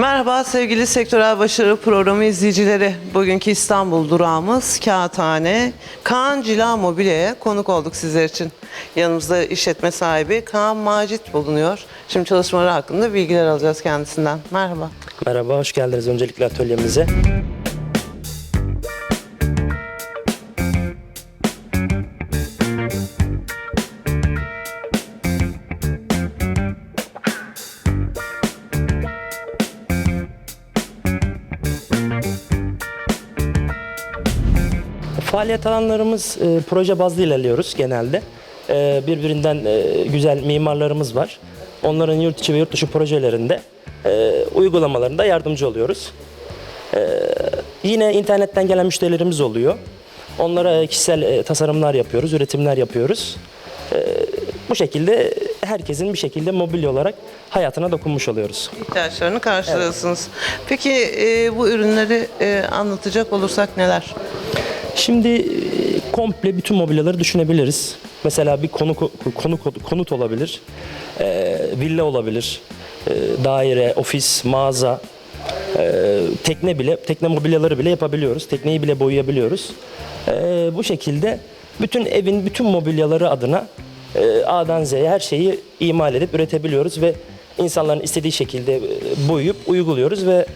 Merhaba sevgili Sektörel Başarı Programı izleyicileri. Bugünkü İstanbul durağımız Kağıthane. Kaan Cila Mobilya'ya konuk olduk sizler için. Yanımızda işletme sahibi Kaan Macit bulunuyor. Şimdi çalışmaları hakkında bilgiler alacağız kendisinden. Merhaba. Merhaba, hoş geldiniz öncelikle atölyemize. Faaliyet alanlarımız e, proje bazlı ilerliyoruz genelde. E, birbirinden e, güzel mimarlarımız var. Onların yurt içi ve yurt dışı projelerinde e, uygulamalarında yardımcı oluyoruz. E, yine internetten gelen müşterilerimiz oluyor. Onlara kişisel e, tasarımlar yapıyoruz, üretimler yapıyoruz. E, bu şekilde herkesin bir şekilde mobilya olarak hayatına dokunmuş oluyoruz. İhtiyaçlarını karşılıyorsunuz. Peki e, bu ürünleri e, anlatacak olursak neler? Şimdi e, komple bütün mobilyaları düşünebiliriz. Mesela bir konu konu konut olabilir, e, villa olabilir, e, daire, ofis, mağaza, tekne bile, tekne mobilyaları bile yapabiliyoruz. Tekneyi bile boyayabiliyoruz. Bu şekilde bütün evin bütün mobilyaları adına A'dan Z'ye her şeyi imal edip üretebiliyoruz ve insanların istediği şekilde boyayıp uyguluyoruz ve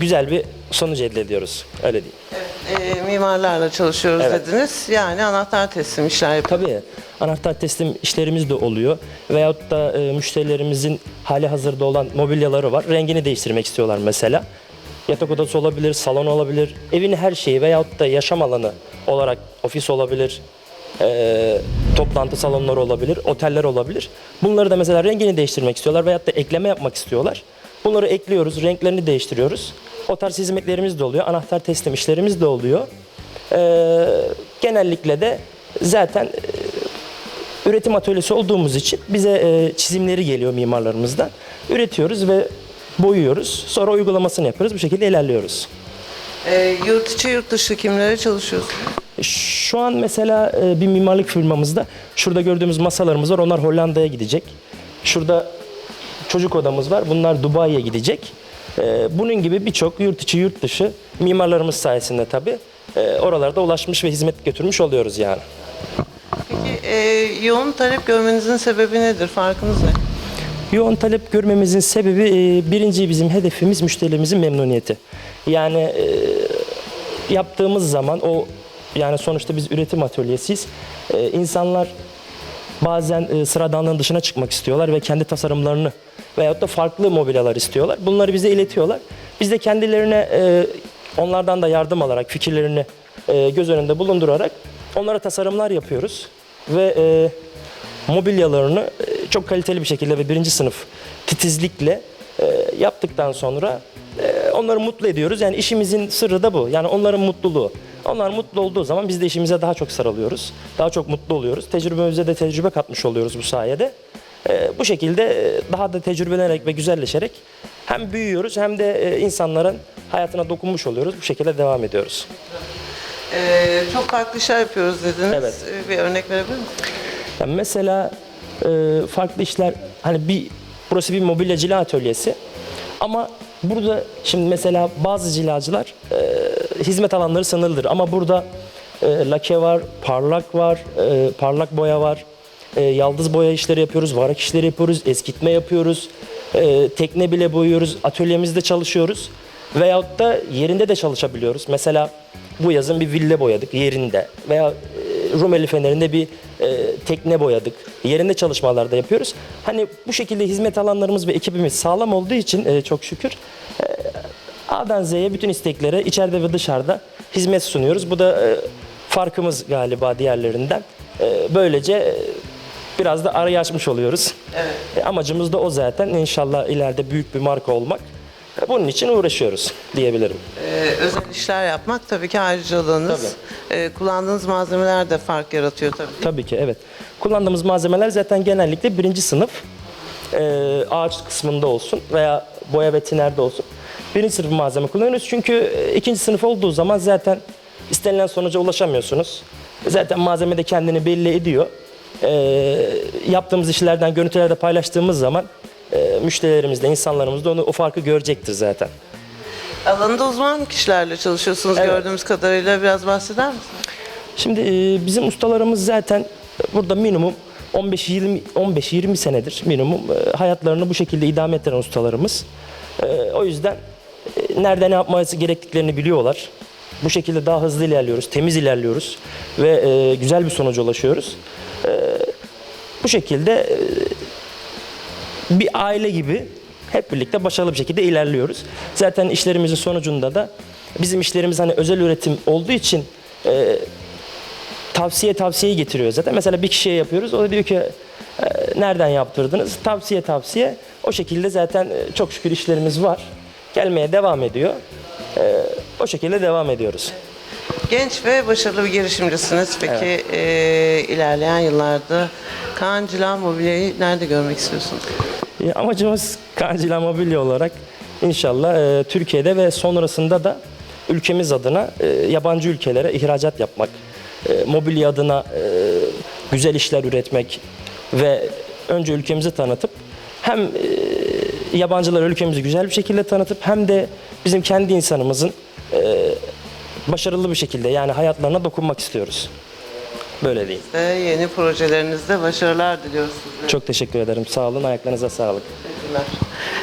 güzel bir sonuç elde ediyoruz. Öyle diyeyim. E, mimarlarla çalışıyoruz Evet. dediniz. Yani anahtar teslim işler yapıyoruz. Tabii anahtar teslim işlerimiz de oluyor. Veyahut da e, müşterilerimizin hali hazırda olan mobilyaları var. Rengini değiştirmek istiyorlar mesela. Yatak odası olabilir, salon olabilir. Evin her şeyi veyahut da yaşam alanı olarak ofis olabilir, e, toplantı salonları olabilir, oteller olabilir. Bunları da mesela rengini değiştirmek istiyorlar veyahut da ekleme yapmak istiyorlar. Bunları ekliyoruz, renklerini değiştiriyoruz. O tarz hizmetlerimiz de oluyor. Anahtar teslim işlerimiz de oluyor. Ee, genellikle de zaten e, üretim atölyesi olduğumuz için bize e, çizimleri geliyor mimarlarımızdan. Üretiyoruz ve boyuyoruz. Sonra uygulamasını yapıyoruz. Bu şekilde ilerliyoruz. E, yurt içi yurt dışı kimlere çalışıyorsunuz? Şu an mesela e, bir mimarlık firmamızda şurada gördüğümüz masalarımız var. Onlar Hollanda'ya gidecek. Şurada çocuk odamız var. Bunlar Dubai'ye gidecek. E, Bunun gibi birçok yurt içi yurt dışı mimarlarımız sayesinde tabii e, oralarda ulaşmış ve hizmet götürmüş oluyoruz yani. Peki e, yoğun talep görmenizin sebebi nedir? Farkınız ne? Yoğun talep görmemizin sebebi e, birinci bizim hedefimiz müşterilerimizin memnuniyeti. Yani e, yaptığımız zaman o yani sonuçta biz üretim atölyesiyiz. E, insanlar bazen e, sıradanlığın dışına çıkmak istiyorlar ve kendi tasarımlarını veyahut da farklı mobilyalar istiyorlar. Bunları bize iletiyorlar. Biz de kendilerine e, onlardan da yardım alarak fikirlerini e, göz önünde bulundurarak onlara tasarımlar yapıyoruz ve e, mobilyalarını çok kaliteli bir şekilde ve birinci sınıf titizlikle yaptıktan sonra onları mutlu ediyoruz. Yani işimizin sırrı da bu. Yani onların mutluluğu. Onlar mutlu olduğu zaman biz de işimize daha çok sarılıyoruz. Daha çok mutlu oluyoruz. Tecrübemize de tecrübe katmış oluyoruz bu sayede. E, bu şekilde e, daha da tecrübelenerek ve güzelleşerek hem büyüyoruz hem de e, insanların hayatına dokunmuş oluyoruz. Bu şekilde devam ediyoruz. E, çok farklı işler yapıyoruz dediniz. Evet. E, bir örnek verebilir misiniz? Yani mesela e, farklı işler hani bir burası bir mobilya cila atölyesi ama burada şimdi mesela bazı cilacılar e, hizmet alanları sınırlıdır ama burada e, lake var, parlak var, e, parlak boya var, e, yaldız boya işleri yapıyoruz, varak işleri yapıyoruz, eskitme yapıyoruz, e, tekne bile boyuyoruz, atölyemizde çalışıyoruz veyahut da yerinde de çalışabiliyoruz. Mesela bu yazın bir villa boyadık yerinde veya e, Rumeli Feneri'nde bir e, tekne boyadık. Yerinde çalışmalar da yapıyoruz. Hani bu şekilde hizmet alanlarımız ve ekibimiz sağlam olduğu için e, çok şükür e, A'dan Z'ye bütün isteklere içeride ve dışarıda hizmet sunuyoruz. Bu da e, farkımız galiba diğerlerinden. E, böylece e, biraz da arayı açmış oluyoruz. Evet. E, amacımız da o zaten. İnşallah ileride büyük bir marka olmak. E, Bunun için uğraşıyoruz diyebilirim. Ee, özel işler yapmak tabii ki ayrıcalığınız. Ee, kullandığınız malzemeler de fark yaratıyor tabii. Tabii ki evet. Kullandığımız malzemeler zaten genellikle birinci sınıf e, ağaç kısmında olsun veya boya ve tinerde olsun. Birinci sınıf malzeme kullanıyoruz çünkü e, ikinci sınıf olduğu zaman zaten istenilen sonuca ulaşamıyorsunuz. Zaten malzeme de kendini belli ediyor. E, yaptığımız işlerden görüntülerde paylaştığımız zaman e, müşterilerimiz de insanlarımız da onu o farkı görecektir zaten. Alanında uzman kişilerle çalışıyorsunuz Evet. gördüğümüz kadarıyla biraz bahseder misiniz? Şimdi e, bizim ustalarımız zaten burada minimum 15-20 15-20 senedir minimum e, hayatlarını bu şekilde idame ettiren ustalarımız. E, O yüzden e, nerede ne yapması gerektiklerini biliyorlar. Bu şekilde daha hızlı ilerliyoruz, temiz ilerliyoruz ve e, güzel bir sonuca ulaşıyoruz. E, Bu şekilde e, bir aile gibi hep birlikte başarılı bir şekilde ilerliyoruz. Zaten işlerimizin sonucunda da bizim işlerimiz hani özel üretim olduğu için e, tavsiye tavsiyeyi getiriyor zaten. Mesela bir kişiye yapıyoruz. O da diyor ki e, nereden yaptırdınız? Tavsiye tavsiye. O şekilde zaten e, çok şükür işlerimiz var. Gelmeye devam ediyor. E, o şekilde devam ediyoruz. Genç ve başarılı bir girişimcisiniz. Peki e, ilerleyen yıllarda Kaan Cila Mobilya'yı nerede görmek istiyorsunuz? E, amacımız Kancila Mobilya olarak inşallah e, Türkiye'de ve sonrasında da ülkemiz adına e, yabancı ülkelere ihracat yapmak, e, mobilya adına e, güzel işler üretmek ve önce ülkemizi tanıtıp hem e, yabancılara ülkemizi güzel bir şekilde tanıtıp hem de bizim kendi insanımızın başarılı bir şekilde yani hayatlarına dokunmak istiyoruz. Böyle diyeyim. Ve yeni projelerinizde başarılar diliyoruz size. Çok teşekkür ederim. Sağ olun. Ayaklarınıza sağlık. Teşekkürler.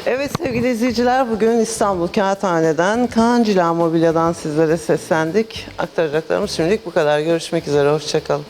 Evet sevgili izleyiciler bugün İstanbul Kağıthane'den Kaan Cila Mobilya'dan sizlere seslendik. Aktaracaklarımız şimdilik bu kadar. Görüşmek üzere. Hoşçakalın.